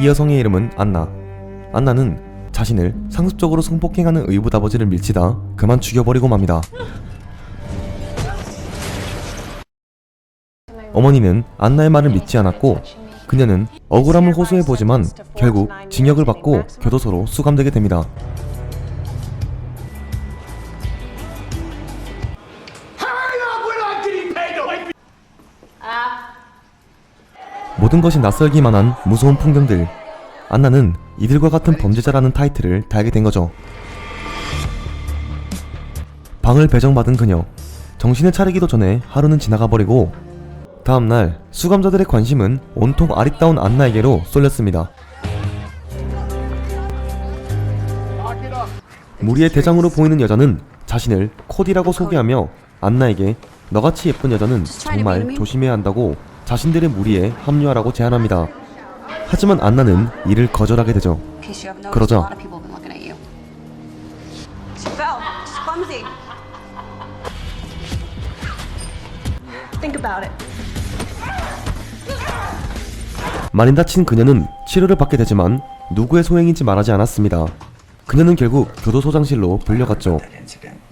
이 여성의 이름은 안나. 안나는 자신을 상습적으로 성폭행하는 의붓 아버지를 밀치다 그만 죽여버리고 맙니다. 어머니는 안나의 말을 믿지 않았고 그녀는 억울함을 호소해보지만 결국 징역을 받고 교도소로 수감되게 됩니다. 모든 것이 낯설기만 한 무서운 풍경들. 안나는 이들과 같은 범죄자라는 타이틀을 달게 된 거죠. 방을 배정받은 그녀. 정신을 차리기도 전에 하루는 지나가 버리고 다음날 수감자들의 관심은 온통 아리따운 안나에게로 쏠렸습니다. 무리의 대장으로 보이는 여자는 자신을 코디라고 소개하며 안나에게 너같이 예쁜 여자는 정말 조심해야 한다고 자신들의 무리에 합류하라고 제안합니다. 하지만 안나는 이를 거절하게 되죠. 그러자. 많이 다친 그녀는 치료를 받게 되지만 누구의 소행인지 말하지 않았습니다. 그녀는 결국 교도소장실로 불려갔죠.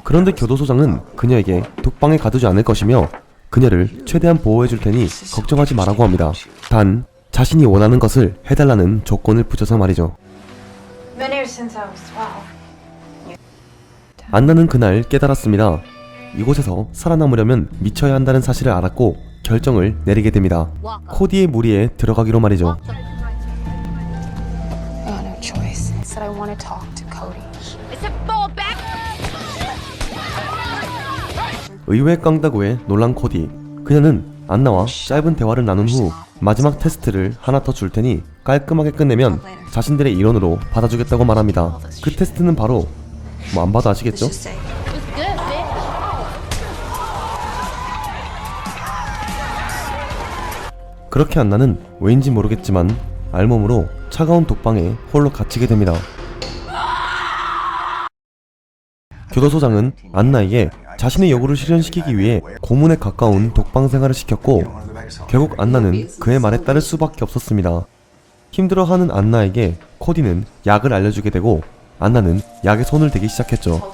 그런데 교도소장은 그녀에게 독방에 가두지 않을 것이며 그녀를 최대한 보호해 줄 테니 걱정하지 말라고 합니다. 단 자신이 원하는 것을 해달라는 조건을 붙여서 말이죠. Been here since I was 12. 안나는 그날 깨달았습니다. 이곳에서 살아남으려면 미쳐야 한다는 사실을 알았고 결정을 내리게 됩니다. 코디의 무리에 들어가기로 말이죠. No choice. I said I want to talk to Cody. I said fall back. 의외 깡다구의 놀란 코디. 그녀는 안나와 짧은 대화를 나눈 후 마지막 테스트를 하나 더 줄 테니 깔끔하게 끝내면 자신들의 일원으로 받아주겠다고 말합니다. 그 테스트는 바로 뭐 안 봐도 아시겠죠? 그렇게 안나는 왜인지 모르겠지만 알몸으로 차가운 독방에 홀로 갇히게 됩니다. 교도소장은 안나에게 자신의 요구를 실현시키기 위해 고문에 가까운 독방 생활을 시켰고 결국 안나는 그의 말에 따를 수밖에 없었습니다. 힘들어하는 안나에게 코디는 약을 알려주게 되고 안나는 약에 손을 대기 시작했죠.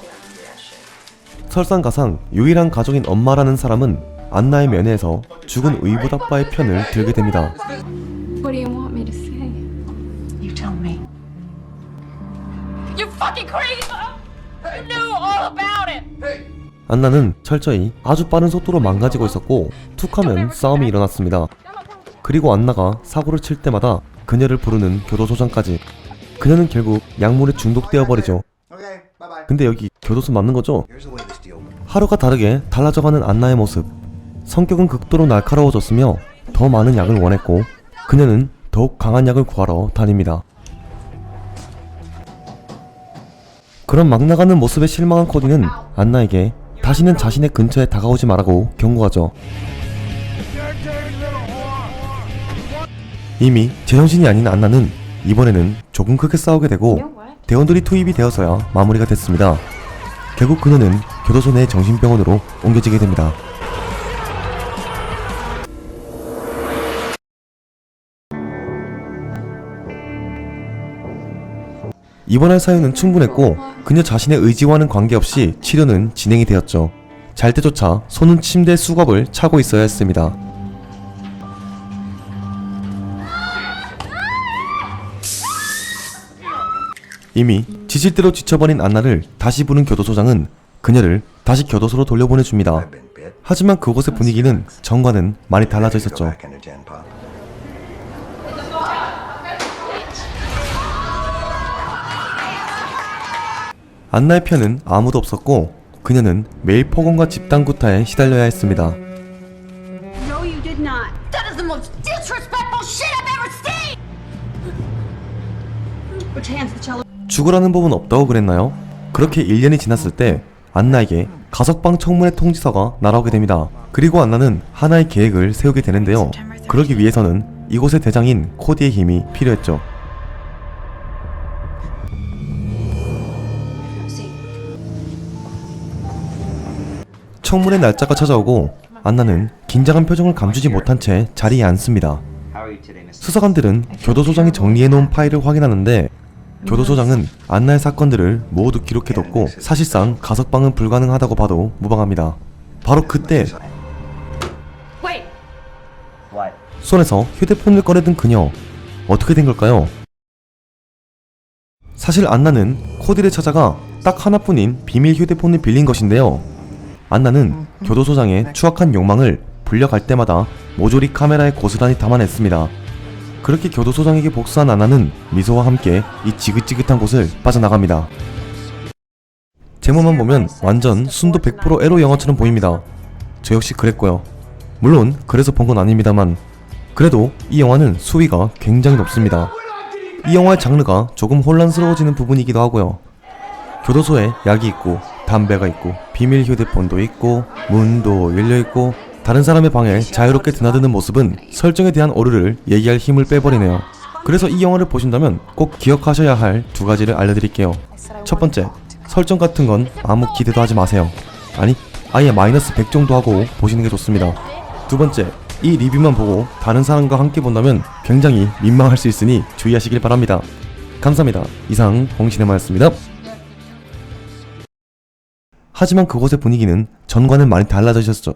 설상가상 유일한 가족인 엄마라는 사람은 안나의 면회에서 죽은 의붓 아빠의 편을 들게 됩니다. You knew all about it. 안나는 철저히 아주 빠른 속도로 망가지고 있었고 툭하면 싸움이 일어났습니다. 그리고 안나가 사고를 칠 때마다 그녀를 부르는 교도소장까지 그녀는 결국 약물에 중독되어 버리죠. 근데 여기 교도소 맞는 거죠? 하루가 다르게 달라져가는 안나의 모습. 성격은 극도로 날카로워졌으며 더 많은 약을 원했고 그녀는 더욱 강한 약을 구하러 다닙니다. 그런 막 나가는 모습에 실망한 코디는 안나에게 다시는 자신의 근처에 다가오지 말라고 경고하죠. 이미 제정신이 아닌 안나는 이번에는 조금 크게 싸우게 되고 대원들이 투입이 되어서야 마무리가 됐습니다. 결국 그녀는 교도소 내 정신병원으로 옮겨지게 됩니다. 입원할 사유는 충분했고 그녀 자신의 의지와는 관계없이 치료는 진행이 되었죠. 잘 때조차 손은 침대 수갑을 차고 있어야 했습니다. 이미 지칠 대로 지쳐버린 안나를 다시 부른 교도소장은 그녀를 다시 교도소로 돌려보내줍니다. 하지만 그곳의 분위기는 전과는 많이 달라져 있었죠. 안나의 편은 아무도 없었고 그녀는 매일 폭언과 집단 구타에 시달려야 했습니다. No, you did not. That is the most disrespectful shit I've ever seen. Which hand's the cello? 죽으라는 법은 없다고 그랬나요? 그렇게 1년이 지났을 때 안나에게 가석방 청문회 통지서가 날아오게 됩니다. 그리고 안나는 하나의 계획을 세우게 되는데요. 그러기 위해서는 이곳의 대장인 코디의 힘이 필요했죠. 청문회 날짜가 찾아오고 안나는 긴장한 표정을 감추지 못한 채 자리에 앉습니다. 수사관들은 교도소장이 정리해놓은 파일을 확인하는데 교도소장은 안나의 사건들을 모두 기록해뒀고 사실상 가석방은 불가능하다고 봐도 무방합니다. 바로 그때. 손에서 휴대폰을 꺼내든 그녀 어떻게 된 걸까요? 사실 안나는 코디를 찾아가 딱 하나뿐인 비밀 휴대폰을 빌린 것인데요. 안나는 교도소장의 추악한 욕망을 불려갈 때마다 모조리 카메라에 고스란히 담아냈습니다. 그렇게 교도소장에게 복수한 안나는 미소와 함께 이 지긋지긋한 곳을 빠져나갑니다. 제목만 보면 완전 순도 100% 에로 영화처럼 보입니다. 저 역시 그랬고요. 물론 그래서 본 건 아닙니다만 그래도 이 영화는 수위가 굉장히 높습니다. 이 영화의 장르가 조금 혼란스러워지는 부분이기도 하고요. 교도소에 약이 있고 담배가 있고 비밀 휴대폰도 있고 문도 열려 있고 다른 사람의 방에 자유롭게 드나드는 모습은 설정에 대한 오류를 얘기할 힘을 빼버리네요. 그래서 이 영화를 보신다면 꼭 기억하셔야 할 두 가지를 알려드릴게요. 첫 번째, 설정 같은 건 아무 기대도 하지 마세요. 아니, 아예 마이너스 100 정도 하고 보시는 게 좋습니다. 두 번째, 이 리뷰만 보고 다른 사람과 함께 본다면 굉장히 민망할 수 있으니 주의하시길 바랍니다. 감사합니다. 이상 홍신의 마였습니다. 하지만 그곳의 분위기는 전과는 많이 달라지셨죠.